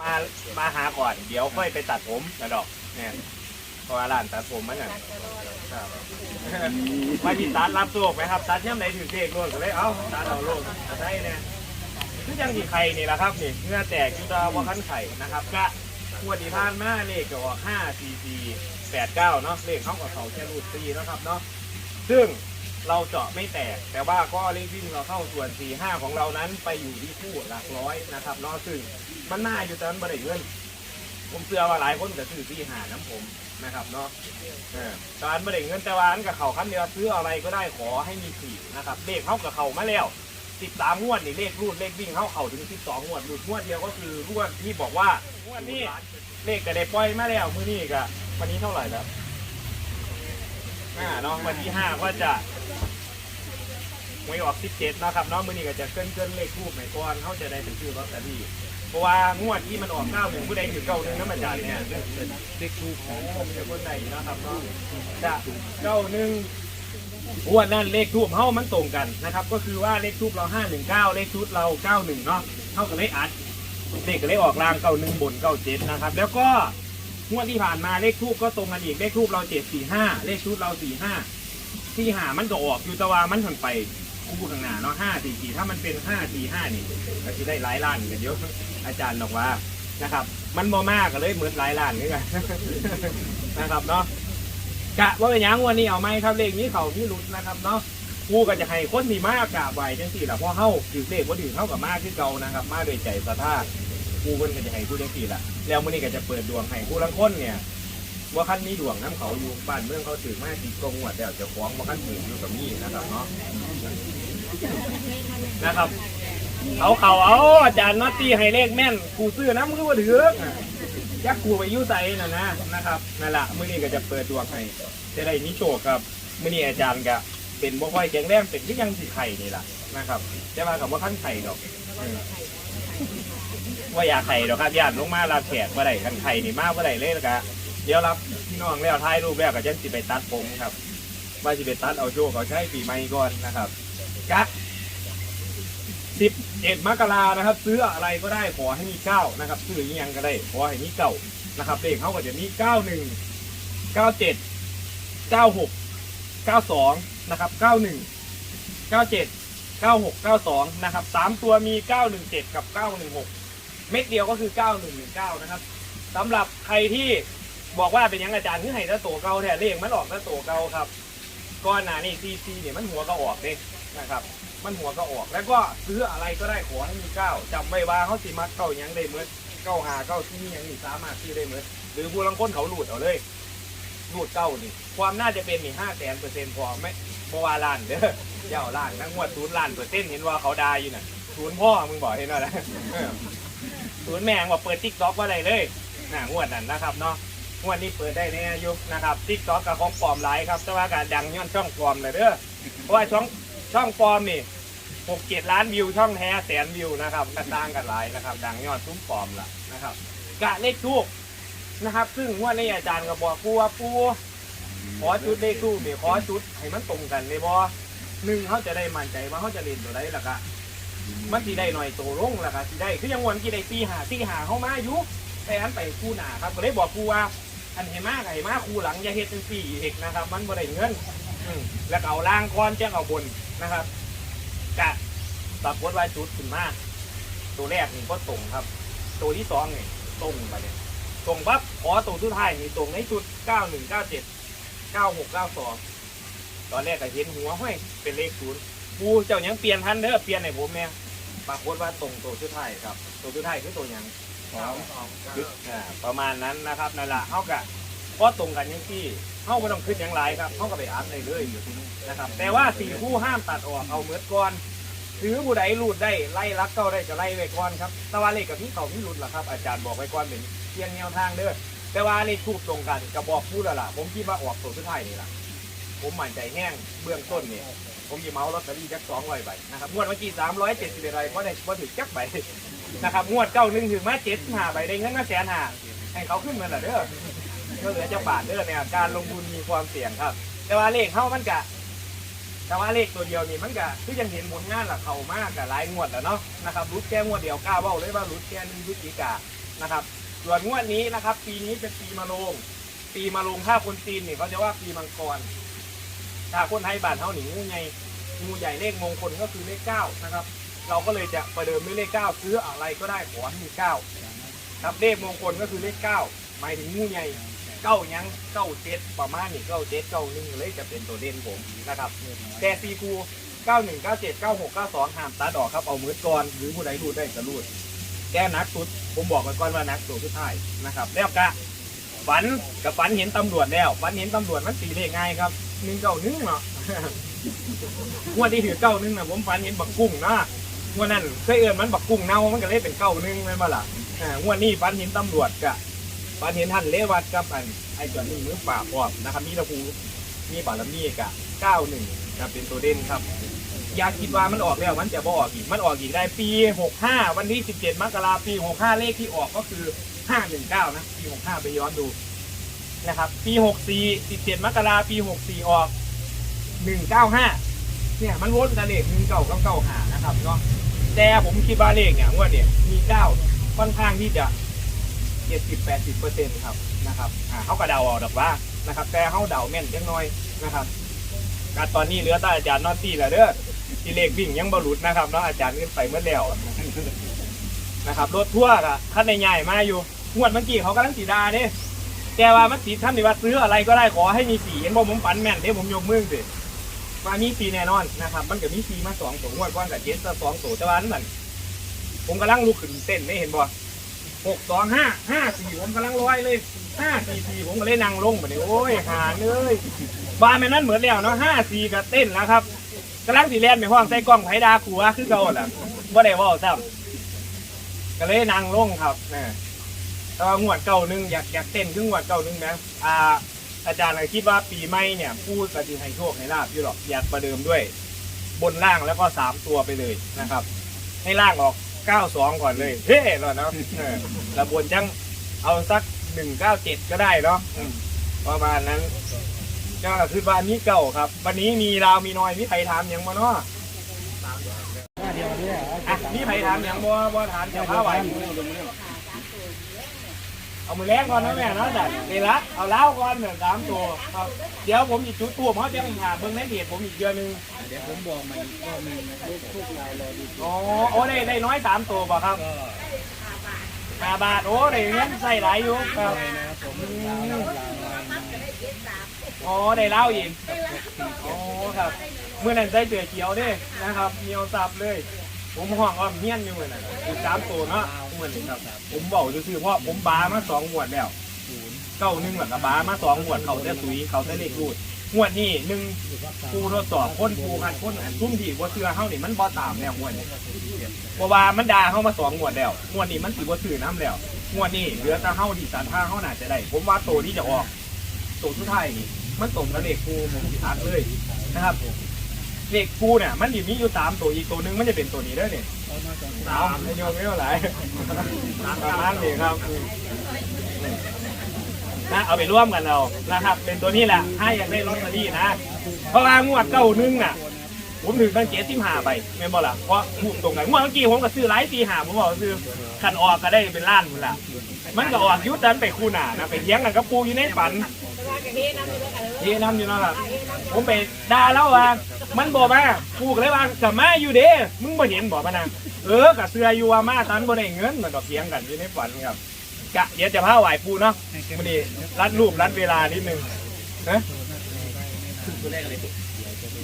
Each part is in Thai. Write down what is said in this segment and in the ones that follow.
มามาหาก่อนเดี๋ยวค่อยไปตัดผมนะดอกเนี่ยเพราะว่าร้านตัดผมมันน่ะครับมาที่ตัดรับโชคไหมครับตัดย่ำไหนถือเค้กโลดก็เลยเอ้าตัดเอาโลดใช่เนี่ยคือยังที่ไข่นี่แหละครับนี่เนื้อแตกจุดาว่าขั้นไข่นะครับกะงวดที่ผ่านมาเลขก็ออกห้าสี่สี่แปดเก้าเนาะเลขเขากับเขาแค่รูดตีนะครับเนาะซึ่ง เราเจาะไม่แตก แต่ว่าก็เลขวิ่งเราเข้าส่วนสี่ห้าของเรานั้นไปอยู่ที่คู่หลักร้อยนะครับเนาะซึ่งมันน่าอยู่ต่มันบริเงินผมเชื่อว่าหลายคนก็ซื้อที่หาน้ำผมนะครับเนาะเออการบริเงินแต่ว่าอันกับเขาคันเดียวซื้ออะไรก็ได้ขอให้มีสี่นะครับเลขเข้ากับเขามาแล้วสิบสามงวดนี่เลขรูดเลขวิ่งเข้าเขาถึงสิบสองงวดรูดงวดเดียวก็คืองวดที่บอกว่างวดนี้เลขก็ได้ปล่อยมาแล้วมื้อนี้ก็วันนี้เท่าไหร่แล้วอ่าเนาะวันที่ห้าก็จะ หวยออกสิบเนาะครับเนาะมื้อนี้ก็จะเกินเกินเลขทูบไหนก่อนเขาจะได้ไปซื้อลอตเตอรี่เพราะว่างวดที่มันออกเก้าหนึ่งผู้ใดถือเก้าหนึ่งน้ำมันจ่ายเนี่ยเด็กถูกของผมจะคนใดนะครับเนาะจะเก้าหนึ่งงวดนั้นเลขทูบเฮามันตรงกันนะครับ ก็คือว่าเลขทูบเราห้าหนึ่งเก้าเลขชุดเราเก้าหนึ่งเนาะเท่ากับเลขอัดเลขกับเลขออกรางเก้าหนึ่งบนเก้าเจ็ดนะครับ แล้วก็งวดที่ผ่านมาเลขทูบก็ตรงกันอีกเลขทูบเราเจ็ดสี่ห้าเลขชุดเราสี่ห้า ที่หามันก็ออกอยู่แตะวามันถันไปคู่ข้างหน้าเนาะห้าสี่สี่ถ้ามันเป็นห้าสี่ห้านี่ก็จะได้หลายล้านกันเยอะอาจารย์บอกว่านะครับ มันบ่มากก็เลยเหมือนหลายล้านนี่กันนะครับเนาะกะว่าเป็นยังวันนี้เอาไหมครับเลขนี้เขาพี่รุดนะครับเนาะกูก็จะให้คนมีมากกราบไหวจังสี่แหละเพราะเฮาถือเลขว่าถือเท่ากับมากที่เก่านะครับ มาโดวยใจศรัทธากูเพิ่นก็จะให้กูจังสี่แหละแล้วมื้อนี้ก็จะเปิดดวงให้กูลังคนเนี่ย ว่าขั้นนี้ดวงน้ำเขาอยู่บ้านเมืองเขาถือมากตีกงวดแล้วเจะฟ้าของว่าขั้นถืออยู่กับนี่นะครับเนาะนะครับ เอาเขาเอาอาจารย์น็อตตี้ให้เลขแม่นกูซื้อน้ำก็ว่าถือยักกูไปอยุ่ใส่น่ะนะนะครับนั่นแหละมื้อนี้ก็จะเปิดดวงให้จะได้มีโชคครับมื้อนี้อาจารย์ก็เป็นบ่ค่อยแข็งแรงเป็นที่ยังสิไข่นี่แหละนะครับจะมากับว่าขั้นไข่ดอกเออว่าอยากไข่ดอกครับญาติลงมาลาแขกมาได้ขั้นไข่นี่มาบ่ได้เลยแล้วก็เดี๋ยวรับพี่น้องแล้วถ่ายรูปแล้วก็จะสิไปตัดผมครับ ว่าสิไปตัดเอาโชคเอาใช้ปีใหม่ก่อนนะครับกะสิบเอ็ดมกรานะครับ ซื้ออะไรก็ได้ขอให้มีเก้านะครับ ซื้ออหยังก็ได้ขอให้มีเก้านะครับเลขเขาก็จะมีเก้าหนึ่งเก้าเจ็ดเก้าหกเก้าสองนะครับเก้าหนึ่งเก้าเจ็ดเก้าหกเก้าสองนะครับสามตัวมีเก้าหนึ่งเจ็ดกับเก้าหนึ่งหกเม็ดเดียวก็คือเก้าหนึ่งหนึ่งเก้านะครับสำหรับใครที่ บอกว่าเป็นยังอาจารย์ที่ให้ตะโตเก่าแท้เลขมันออกตะโตเก่าครับก้อนหนานี่ซีซีเนี่ยมันหัวก็ออกเด้นะครับ มันหัวก็ออก แล้วก็ซื้ออะไรก็ได้ขอให้มีเก้าจำไว้ว่าเขาสิมักเก้ายังได้เมื่อเก้าหาเก้าที่หยังนี่สามารถซื้อได้เมื่อหรือผู้ลังคนเขาหลุดเอาเลยหลุดเก้านี่ ความน่าจะเป็นนี่ห้าแสนเปอร์เซ็นต์พอไม่บวาล้านเด้อเจ้าล้านทั้งหมดศูนย์ล้านเปอร์เซ็นต์เห็นว่าเขาไดาอยู่น่ะศูนย์พ่อมึงบอกเห็นว่าอะไรศูนย์แมงว่าเปิดทิกต็อกว่าอะไรเลยน่ะงวดนั้นนะครับเนาะ งวดนี้เปิดได้แน่อยุนะครับทิกต็อกกับของปลอมหลายครับแต่ว่าการดังย้อนช่องปลอมเลยเด้อเพราะว่าช่องช่องปลอมนี่หกเจ็ดล้านวิวช่องแท้แสนวิวนะครับกระต่างกันหลายนะครับ ดังยอดซุ้มปลอมละนะครับกะเลขทูกนะครับ ซึ่งงว่าในอาจารย์ก็บอกปูว่าปูขอจุดเลขทูกเนี่ยขอจุดให้มันตรงกันเลยบอหนึ่งเขาจะได้มั่นใจว่าเขาจะเล่นตัวใดล่ะกะมันสีได้หน่อยโตลงล่ะกะสีได้คือยังวันกี่ได้ตีหาตีหาเข้ามาอยู่แต่อันไปคู่หนาครับก็เลยบอกปูว่า อันเห็นมากเห็นมากคูหลังอย่าเฮ็ดเป็นสี่เอกนะครับ มันบ่ได้เงินอืมแล้วก็เอาล่างก้อนแจ้งเอาบนนะครับกะปรากฏว่าจุดขึ้นมาตัวแรกนี่ก็ตรงครับ ตัวที่สองนี่ตรงไปเนี่ยตรงปั๊บขอตัวสุดท้ายนี่ตรงในจุดเก้าหนึ่งเก้าเจ็ดเก้าหกเก้าสองตอนแรกก็เห็นหัวห้อยเป็นเลขศูนย์ปูเจ้ายังเปลี่ยนทันเด้อเปลี่ยนให้ผมแม่ปรากฏว่าตรงตัวสุดท้ายครับ ตัวสุดท้ายคือตัวยัง คืออ่าประมาณนั้นนะครับนั่นแหละเขากะพอตรงกันยังที่เขาไม่ต้องขึ้นอยังไรครับเขาก็ไปอ่านเลยเลยนะครับ แต่ว่าสี่คู่ห้ามตัดออกเอาเหมือนก่อนถือผู้ใดรูดได้ไล่รักเก้าได้ก็ไล่ไว้ก่อนครับแต่ว่าเลขกับพี่เขาพี่รุดล่ะครับอาจารย์บอกไว้ก่อนเป็นเพียงแนวทางเด้อแต่ว่าเลขถูกตรงกันกับบอกพูดแล้วล่ะผมคิดว่าออกตัวสุดท้ายนี่ล่ะผมมั่นใจแห้งเบื้องต้นเนี่ย ผมจะเมาลอตเตอรี่จักสองร้อยใบนะครับงวดเมื่อกี้สามร้อยเจ็ดสิบใบเพราะได้เพราะถือจักใบนะครับงวดเก้าหนึ่งถึงมาเจ็ดห้าใบได้เงินมาแสนห้าให้เขาขึ้นมาละเด้อก็เหลือจะบาทเด้อเนี่ยการลงทุนมีความเสี่ยงครับ แต่ว่าเลขเข้ามันกะแต่ว่าเลขตัวเดียวนี่มันก็คือยังเห็นผลงานหลักเขามากกับหลายงวดแล้วเนาะนะครับรุดแค่งวดเดียวกล้าเบ้าเลยว่ารุดแค่หนึงพฤศจิกานะครับส่วนงวดนี้นะครับ ปีนี้เป็นปีมะโรงปีมะโรงถ้าคนจีนเนี่ยเขาจะว่าปีมังกร ถ้าคนไทยบ้านเท่าหนิงูใหญ่งูใหญ่เลขมงคลก็คือเลขเก้านะครับ เราก็เลยจะประเดิมด้วยเลขเก้าซื้ออะไรก็ได้ขอให้มีเก้าครับเลขมงคลก็คือเลขเก้าหมายถึงงูใหญ่เก้ายังเก้าเจ็ดประมาณนี้เก้าเจ็ดเก้าหนึ่งเลยจะเป็นตัวเด่นผมนะครับแต่ซีคูเก้าหนึ่งเก้าเจ็ดเก้าหกเก้าสองห้ามตัดออกครับเอามือก่อนหรือผู้ใดรูดได้ก็รูดแก้นักสุด ผมบอกไว้ก่อนว่านักสุดสุดท้ายนะครับแล้วก็ฝันกับฝันเห็นตำรวจแล้วฝันเห็นตำรวจมันตีเลขง่ายครับ หนึ่งเก้าหนึ่งเนาะ งวดที่ถือเก้าหนึ่งนะผมฝันเห็นบักกุ้งนะงวดนั้นเคยเอินมันบักกุ้งเน่ามันก็เลยเป็นเก้าหนึ่งไม่นมาล่ะอ่างวดนี้ฝันเห็นตำรวจกะฝันเห็นท่านเลวัดกับอันไอ้จอนนี่มือป่าบพร้อมนะครับมีตะพูมีบารมีกะเก้าหนึ่งจะเป็นตัวเด่นครับ อยากคิดว่ามันออกแล้วมันจะบ่ออกอีกมันออกอีกได้ปี65วันที่17มกราปี65เลขที่ออกก็คือ519นะปี65ไปย้อนดู นะครับ ปี64 17มกราปี64ออก195เนี่ยมันวนกันเลข1 9 9 9หานะครับเนาะแต่ผมคิดว่าเลขเนี่ยงวดเนี่ยมี9ค่อนข้างที่จะ70-80เปอร์เซ็นต์ครับนะครับอ่าเขาก็เดาเอาดอกว่านะครับ แต่เขาเดาแม่นจังน้อยนะครับการตอนนี้เหลือแต่อาจารย์นอตตี้แล้วเด้อที่เลขวิ่งยังบรลุดนะครับเนาะอาจารย์ขึ้นไปเมื่อแล้วนะครับรถทั่วร์อะท่านในใหญ่มาอยู่งวดเมื่อกี้เขากำลังสีดาเด้ แต่ว่ามันสีท่านนี่ว่าซื้ออะไรก็ได้ขอให้มีสีเห็นบอกผมฝันแม่นเด้ผมยกมือสิว่ามีสีแน่นอนนะครับ มันก็มีสีมาสองตัวงวดก้อนกับเจสสองตัวแต่ว่านั่นผมกำลังลุกขึ้นเต้นได้เห็นบ่หกสองห้าห้าสี่ผมกำลังร้อยเลยห้าสี่สี่ผมก็เลยนั่งลงแบบนี้โอ้ยหาเลยบ้านแม่นั่นเหมือนแล้วเนาะห้าสี่ก็เต้นแล้วครับกำลังสีแลนไปห้องใส่กล้องไผดาขัวคือเก่าแหละบ่ได้ว่าซ้ำก็เลยนั่งลงครับนี่ แต่ว่างวดเก่าหนึงอยากอยากเต้นคืองวดเก่าหนึงนะอ่าอาจารย์ก็คิดว่าปีใหม่เนี่ยพูดกติให้โชคให้ลาบอยู่หรอกอยากประเดิมด้วย บนล่างแล้วก็สามตัวไปเลยนะครับ ให้ล่างออกเก้าสองก่อนเลยเฮ้แล้วเนาะเออแล้วบนจังเอาสักหนึ่งเก้าเจ็ดก็ได้เนาะอืมประมาณนั้นก็คือบ้านนี้เก่าครับ วันนี้มีราวมีน้อยมีไผ่ถามหยังมาเนาะอะมีไผ่ถามหยังบ่บ่ถามจะพาไหว เอามือแรกก่อนนะแม่เนาะจ้ะเดี๋ยวละเอาเล้าวก่อนเหมือนสามตัวครับเดี๋ยวผมอีกจุดตัวเพราะเดี๋ยวผมหาเบิ้งในเพจผมอีกเดือนหนึงเดี๋ยวผมบอกมันก็มีลูกทุกรายรอดูอ๋อโอ้ได้ได้น้อยสามตัวป่ะครับก็ห้าบาทโอ้ได้เงินใส่หลายอยู่ครับนะครับผมลาวลาวลาวอ๋อได้เล่าอีกอ๋อครับเมื่อนั้นใส่เสือเขียวเด้นะครับเหนียวสับเลย ผมห้องอ้อมเฮี้ยนอยู่เหมือนนั้นคือสามตัวเนาะ เหมือนครับผมบอกซื่อๆเพราะผมบามาสองงวดแล้วเก้าหนึ่งหลังกับบามาสองงวดเขาได้สุยเขาได้เลขรูดงวดนี้หนึ่งปูทดสอบคนปูกันคนอันซุ่มดีว่าเสือเฮานี่มันบ่ตามแล้วงวดนี้เพราะว่ามันด่าเฮามาสองงวดแล้วงวดนี้มันสิบ่ซื้อน้ำแล้วงวดนี้เหลือแต่เฮาที่สารท่าเฮาน่าจะได้ ผมว่าตัวที่จะออกตัวสุดท้ายนี่มันตรงกับเลขปูผมสิทักเลยนะครับเลขปูเนี่ยมันอยู่มีอยู่สามตัวอีกตัวหนึงมันจะเป็นตัวนี้เด้อเนี่ย สาวไม่ยมไม่เท่าไหร่ประมาณนี้ครับนะเอาไปร่วมกันเรานะครับ เป็นตัวนี้แหละให้อยากได้ลอตเตอรี่นะ เพราะว่างวดเก้าหนึงน่ะ ผมถึงตั้งเจ็ดสิบห้าใบไม่บอกล่ะเพราะหุ่นตรงไหนงวดเมื่อกี้ผมก็ซื้อหลายปีหาผมบอกซื้อขันออกก็ได้เป็นล้านหมดละมันก็ออกยุดดันไปคู่หนานะไปเลี้ยงกันกับปูอยู่ในฝัน เฮ้น้ำอยู่เนาะครับผมไปด่าแล้วว่ามันบอกมากูก็เลยว่ากับมาอยู่เด้มึงบ่เห็นบอกมานะเออกับเสืออยู่ว่ามาตันบ่ได้เงินมันก็เถียงกันอยู่ในฝันครับกะเดี๋ยวจะพาไหวปูเนาะมันดีรัดรูปรัดเวลานิดนึงนะ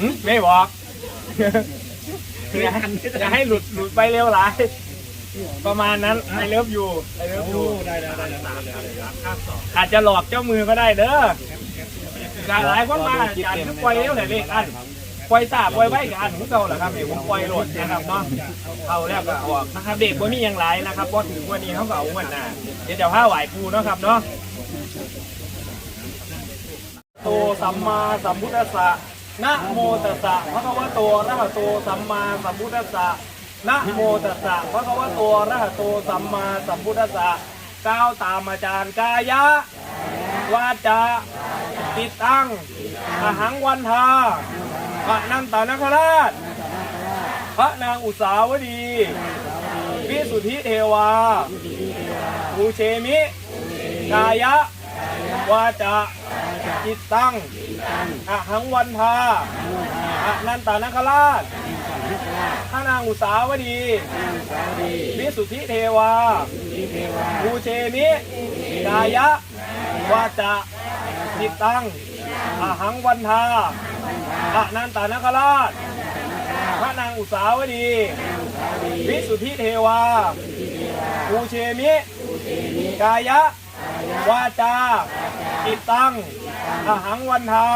หึไม่บอกอย่าอย่าให้หลุดหลุดไปเร็วหลายประมาณนั้นไอเลิฟยูไอเลิฟยูได้ได้ได้ได้ได้อาจจะหลอกเจ้ามือก็ได้เด้อ การหลายคนมาอาจารย์ก็ปล่อยเร็วหน่อยดิอันปล่อยตาปล่อยไว้กับอันของเก่าแหละครับเดี๋ยวผมปล่อยโหลดนะครับเนาะเอาแล้วก็ออกนะครับเด็กบ่มีอย่างไรนะครับพอถึงวันนี้เขาก็เอาวันหน้าเดี๋ยวจะผ้าไหวปูเนาะครับเนาะโตสัมมาสัมพุทธัสสะนะโมตัสสะพระคะวะโตอะระหะโตสัมมาสัมพุทธัสสะนะโมตัสสะพระคะวะโตอะระหะโตสัมมาสัมพุทธัสสะก้าวตามอาจารย์กายะวาจา ติดตั้งอหังวันทาพระนันตานคราช พระนางอุสาวดีวิสุทธิเทวาภูเชมิ กายะ วาจาจิตตังอหังวันทาอะนันตานคราชพระนางอุสาวดีวิสุทธิเทวาที่เทวาภูเชมิ กายะ วาจา จิตตังอหังวันทาอะนันตานคราช พระนางอุสาวดี วิสุทธิเทวาภูเชมิ กายะ วาจา จิตตังอหังวันทา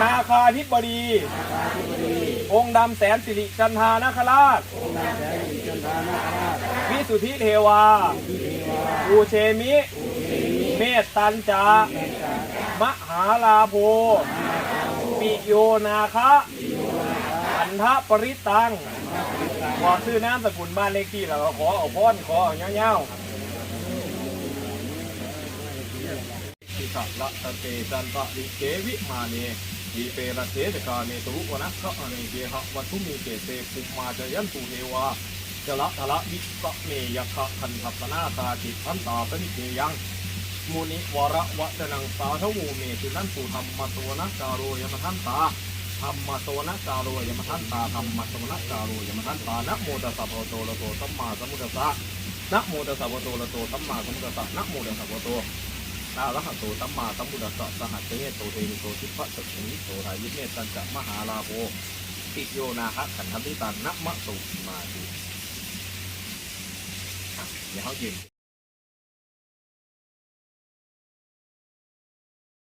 นาคาธิบดี องค์ดำแสนสิริจันทานคราช วิสุทธิเทวาภูเชมิ เมตตันจา มหาลาโภปิโยนาคะอันทะปริตังขอซื้อน้ำสกุลบ้านเลขที่แล้วก็ขอเอาพรขอเอาเงี้ยวๆทิสัละตะเตจันตะลิเกวิมาเนทีเปรเสตกาเนตุวนะคะอเนเกหะวัตุมีเกเตปุมมาจยันตุเทวาจะละทละวิสเมยคะคันทัสนาตาจิตทันตาปนิเกยัง มุนิวระวัจนังสาธวูเมตุนันตุธรรมโสนะจาโรยมทันตาธรรมโสนะจาโรยมทันตาธรรมโสนะจาโรยมทันตานะโมตัสสะภะโตระโตสัมมาสัมพุทธัสสะนะโมตัสสะภะโตระโตสัมมาสัมพุทธัสสะนะโมตัสสะภะโตอะระหะโตสัมมาสัมพุทธัสะสหัสเตโตเทนิโตทิพะสมิโตทายิเมตันจะมหาลาโภติโยนาคะขันธมิตันนะมะตุมาตุอะเดี๋ยวเขายืน